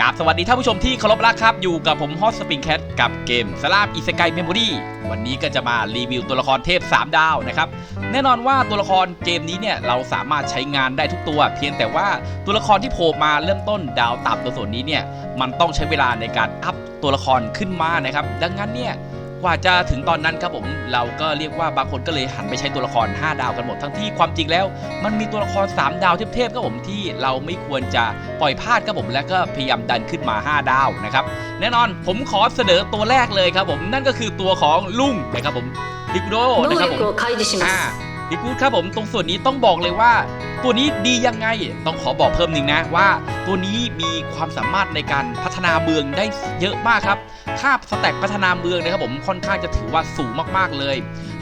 กับสวัสดีท่านผู้ชมที่เคารพรักครับ อยู่กับผมฮอตสปริงแคทกับเกมสลามอิสกายเมมโมรีวันนี้ก็จะมารีวิวตัวละครเทพ 3 ดาวนะครับ แน่นอนว่าตัวละครเกมนี้เนี่ยเราสามารถใช้งานได้ทุกตัว เพียงแต่ว่าตัวละครที่โผล่มาเริ่มต้นดาวต่ำตัวส่วนนี้เนี่ยมันต้องใช้เวลาในการอัพตัวละครขึ้นมานะครับ ดังนั้นเนี่ย กว่าจะถึงตอนนั้นครับผมเราก็เรียกว่าบางคนก็เลยหันไปใช้ตัวละคร 5 ดาวกันหมดทั้งที่ความจริงแล้ว มันมีตัวละคร 3 ดาวเทพๆครับผมที่เราไม่ควรจะปล่อยพลาดครับผมและก็พยายามดันขึ้นมา 5 ดาวนะครับแน่นอนผมขอเสนอตัวแรกเลยครับผมนั่นก็คือตัวของลุงนะครับผมลิกุโดนะครับผมอ่าดิกูดครับผมตรงส่วนนี้ต้องบอกเลยว่า ตัวนี้ดียังไงต้องขอบอกเพิ่มหนึ่งนะว่า ตัวนี้มีความสามารถในการพัฒนาเมืองได้เยอะมากครับค่าสแต็กพัฒนาเมืองนะครับผมค่อนข้างจะถือว่าสูงมากๆเลย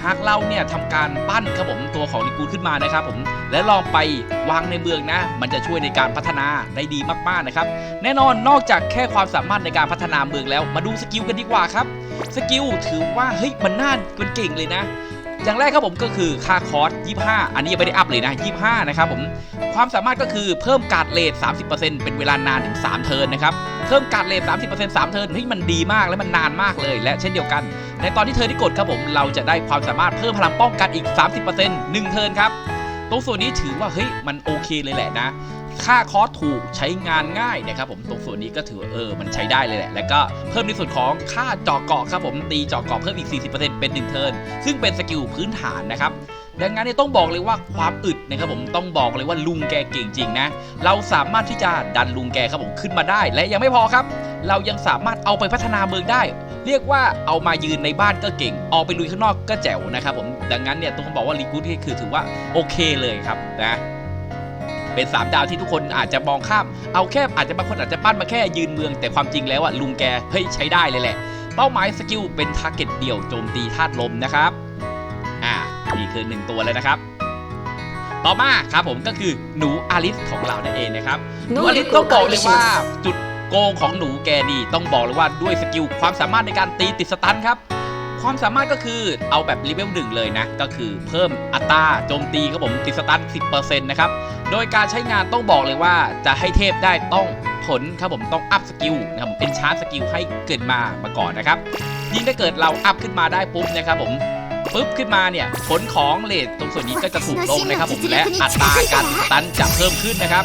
หากเราเนี่ยทำการปั้นครับผมตัวของดิกูขึ้นมานะครับผมและลองไปวางในเมืองนะ มันจะช่วยในการพัฒนาได้ดีมากๆนะครับ แน่นอนนอกจากแค่ความสามารถในการพัฒนาเมืองแล้ว มาดูสกิลกันดีกว่าครับ สกิลถือว่าเฮ้ยมันน่าเป็นเก่งเลยนะ อย่างแรกครับผมก็คือค่าคอร์ส25 อันนี้ยังไม่ได้อัพเลยนะ 25 นะครับผม ความสามารถก็คือเพิ่มการเลท30%เป็นเวลานานถึง 3 เทิร์นนะครับ เพิ่มการเลท30% 3 เทิร์นเฮ้ยมันดีมากและมันนานมากเลย และเช่นเดียวกัน ในตอนที่เทิร์นที่กดครับผมเราจะได้ความสามารถเพิ่มพลังป้องกันอีก 30% 1 เทิร์นครับตรงส่วนนี้ถือว่าเฮ้ยมันโอเคเลยแหละนะ ค่าคอร์สถูกใช้งานง่ายนะครับผมตรงส่วนนี้ก็ถือเออมันใช้ได้เลยแหละ แล้วก็เพิ่มในส่วนของค่าจาะเกาะครับผมตีจาะเกาะเพิ่มอีก 40%เป็น1เทิร์นซึ่งเป็นสกิลพื้นฐานนะครับดังนั้นเนี่ยต้องบอกเลยว่าความอึดนะครับผมต้องบอกเลยว่าลุงแกเก่งจริงนะ เราสามารถที่จะดันลุงแกครับผมขึ้นมาได้ และยังไม่พอครับ เรายังสามารถเอาไปพัฒนาเมืองได้ เรียกว่าเอามายืนในบ้านก็เก่ง ออกไปลุยข้างนอกก็แจ๋วนะครับผมดังนั้นเนี่ยต้องบอกว่าลีกูดที่คือถือว่าโอเคเลยครับนะ เป็น3ดาวที่ทุกคนอาจจะมองข้าม เอาแค่อาจจะบางคนอาจจะปั้นมาแค่ยืนเมือง แต่ความจริงแล้วอะลุงแกเฮ้ยใช้ได้เลยแหละ เป้าหมายสกิลเป็นทาร์เก็ตเดี่ยวโจมตีธาตุลมนะครับ อ่านี่คือ 1 ตัวเลยนะครับต่อมาครับผมก็คือหนูอลิสของเรานั่นเองนะครับหนูอลิสต้องบอกเลยว่าจุดโกงของหนูแกนี่ต้องบอกเลยว่าด้วยสกิลความสามารถในการตีติดสตันครับ ความสามารถก็คือเอาแบบรีเวลหนึ่งเลยนะ ก็คือเพิ่มอัตราโจมตีครับผมติดสตาร์ทสิเนะครับ โดยการใช้งานต้องบอกเลยว่าจะให้เทพได้ต้องผลครับผมต้องอัพสกิลนะครับเป็นชาร์จสกิลให้เกิดมามาก่อนนะครับยิ่งถ้าเกิดเราอัพขึ้นมาได้ปุ๊บนะครับผมปุ๊บขึ้นมาเนี่ยผลของเลดตรงส่วนนี้ก็จะถูกลงนะครับผมและอัตราการตันจะเพิ่มขึ้นนะครับ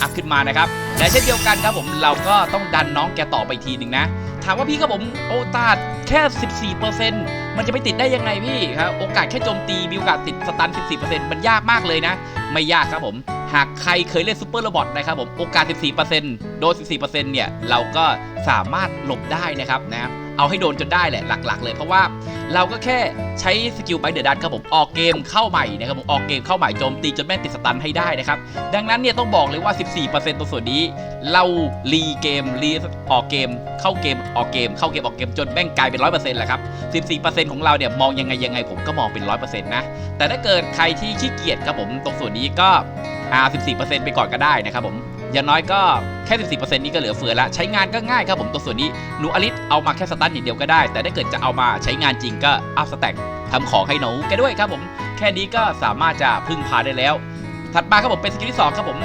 อัพขึ้นมานะครับและเช่นเดียวกันครับผมเราก็ต้องดันน้องแกต่อไปทีหนึ่งนะ ถามว่าพี่ครับผมโอตาดแค่ 14%มันจะไม่ติดได้ยังไงพี่ครับโอกาสแค่โจมตีมีโอกาสติดสตัน 14%มันยากมากเลยนะ ไม่ยากครับผม หากใครเคยเล่นซูเปอร์โรบอทนะครับผมโอกาส 14%โดน14%เนี่ยเราก็สามารถหลบได้นะครับนะ เอาให้โดนจนได้แหละหลัก ๆ เลยเพราะว่าเราก็แค่ใช้สกิลไปเดือะดันครับผมออกเกมเข้าใหม่นะครับผมออกเกมเข้าใหม่โจมตีจนแม่งติดสตันให้ได้นะครับดังนั้นเนี่ยต้องบอกเลยว่า 14%ตรงส่วนนี้ เรารีเกมรีออกเกมเข้าเกมออกเกมเข้าเกมออกเกมจนแม่งกลายเป็น 100%แหละครับ 14%ของเราเนี่ยมองยังไงยังไงผมก็มองเป็น 100%นะแต่ถ้าเกิดใครที่ขี้เกียจครับผมตรงส่วนนี้ก็อ่า14%ไปก่อนก็ได้นะครับผม อย่างน้อยก็แค่ 14%นี้ก็เหลือเฟือแล้วใช้งานก็ง่ายครับผมตรงส่วนนี้หนูอลิสเอามาแค่สตันอย่างเดียวก็ได้ แต่ถ้าเกิดจะเอามาใช้งานจริงก็อัพสแต็กทำของให้หนูแกด้วยครับผม แค่นี้ก็สามารถจะพึ่งพาได้แล้ว ถัดมาครับผมเป็นสกิลที่สองครับผม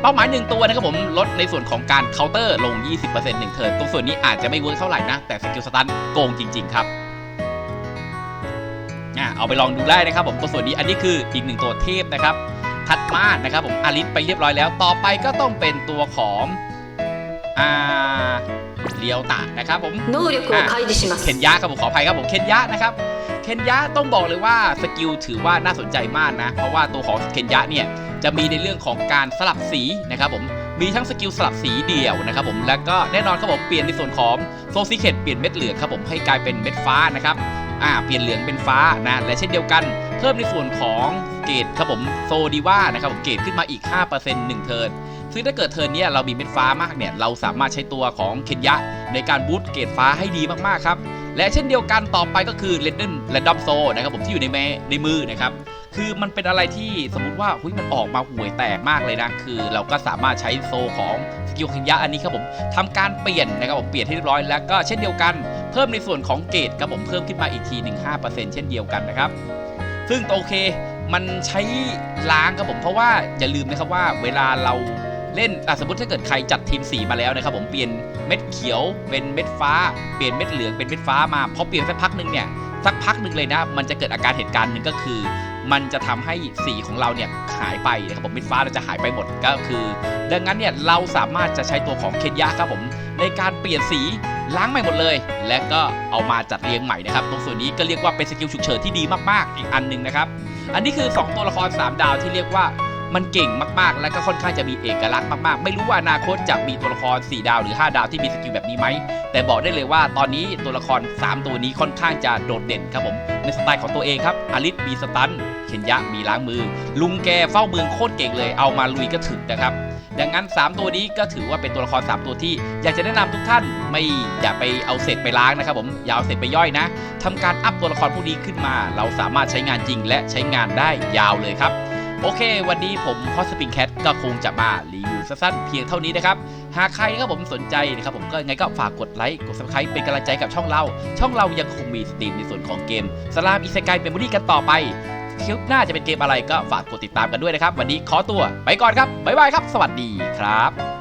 เป้าหมายหนึ่งตัวนะครับผมลดในส่วนของการเคาน์เตอร์ลง 20%หนึ่งเทิร์นตรงส่วนนี้อาจจะไม่เวิร์กเท่าไหร่นะ แต่สกิลสตันโกงจริง ๆ ครับอะเอาไปลองดูได้นะครับผมตัวส่วนนี้อันนี้คืออีกหนึ่งตัวเทพนะครับ ทัดมาสนะครับผมอาริสไปเรียบร้อยแล้ว ต่อไปก็ต้องเป็นตัวของอ่าเลียวตะนะครับผมเคนยะครับผมขออภัยครับผมเคนยะนะครับเคนยะต้องบอกเลยว่าสกิลถือว่าน่าสนใจมากนะ เพราะว่าตัวของเคนยะเนี่ยจะมีในเรื่องของการสลับสีนะครับผมมีทั้งสกิลสลับสีเดี่ยวนะครับผมแล้วก็แน่นอนครับผมเปลี่ยนในส่วนของโซซิเคตเปลี่ยนเม็ดเหลืองครับผมให้กลายเป็นเม็ดฟ้านะครับอ่าเปลี่ยนเหลืองเป็นฟ้านะและเช่นเดียวกัน เพิ่มในส่วนของ เกรดครับผมโซดีว่านะครับผมเกรดขึ้นมาอีก 5% 1 เทิร์นซึ่งถ้าเกิดเทิร์นนี้เรามีเม็ดฟ้ามากเนี่ยเราสามารถใช้ตัวของเคนยะ ในการบูตเกรดฟ้าให้ดีมากๆครับ และเช่นเดียวกันต่อไปก็คือเลนเดนแรนดอมโซนะครับผมที่อยู่ในแมในมือนะครับคือมันเป็นอะไรที่สมมติว่าหุยมันออกมาห่วยแตกมากเลยนะ คือเราก็สามารถใช้โซของสกิลเคนยะอันนี้ครับผมทำการเปลี่ยนนะครับผมเปลี่ยนให้เรียบร้อยแล้วก็เช่นเดียวกันเพิ่มในส่วนของเกรดครับผมเพิ่มขึ้นมาอีกทีหนึ่ง5%เช่นเดียวกันนะครับซึ่งโอเค มันใช้ล้างครับผมเพราะว่าอย่าลืมนะครับว่าเวลาเราเล่นสมมติถ้าเกิดใครจัดทีมสีมาแล้วนะครับผมเปลี่ยนเม็ดเขียวเป็นเม็ดฟ้า เปลี่ยนเม็ดเหลืองเป็นเม็ดฟ้ามาพอเปลี่ยนสักพักหนึ่งเนี่ยสักพักหนึ่งเลยนะ มันจะเกิดอาการเหตุการณ์หนึ่งก็คือ มันจะทำให้สีของเราเนี่ยหายไปนะครับผมเม็ดฟ้าเราจะหายไปหมดก็คือ ดังนั้นเนี่ยเราสามารถจะใช้ตัวของเคนยะครับผมในการเปลี่ยนสีล้างใหม่หมดเลย และก็เอามาจัดเรียงใหม่นะครับตรงส่วนนี้ก็เรียกว่าเป็นสกิลฉุกเฉินที่ดีมากๆ อีกอันหนึ่งนะครับ อันนี้คือ 2 ตัวละคร 3 ดาวที่เรียกว่ามันเก่งมากๆ และก็ค่อนข้างจะมีเอกลักษณ์มากๆ ไม่รู้ว่าอนาคตจะมีตัวละคร 4 ดาวหรือ 5 ดาวที่มีสกิลแบบนี้ไหม แต่บอกได้เลยว่าตอนนี้ตัวละคร 3 ตัวนี้ค่อนข้างจะโดดเด่นครับผมในสไตล์ของตัวเองครับอลิสมีสตันเคนยะมีล้างมือ ลุงแกเฝ้าเมืองโคตรเก่งเลย เอามาลุยก็ถึกนะครับ ดังนั้น 3 ตัวนี้ก็ถือว่าเป็นตัวละคร 3 ตัวที่ อยากจะแนะนำทุกท่านไม่อย่าไปเอาเศษไปล้างนะครับผมอย่าเอาเศษไปย่อยนะทำการอัพตัวละครพวกนี้ขึ้นมา เราสามารถใช้งานจริงและใช้งานได้ยาวเลยครับโอเค วันนี้ผมพอสปริงแคทก็คงจะมารีวิวสั้นๆเพียงเท่านี้นะครับ หากใครครับผมสนใจนะครับผมก็ยังไงก็ฝากกดไลค์ กด subscribe เป็นกำลังใจกับช่องเรา ช่องเรายังคงมีสตรีมในส่วนของเกมสลามอิสกายเป็นบุรีกันต่อไป คลิปหน้าจะเป็นเกมอะไรก็ฝากกดติดตามกันด้วยนะครับ วันนี้ขอตัวไปก่อนครับบ๊ายบายครับ สวัสดีครับ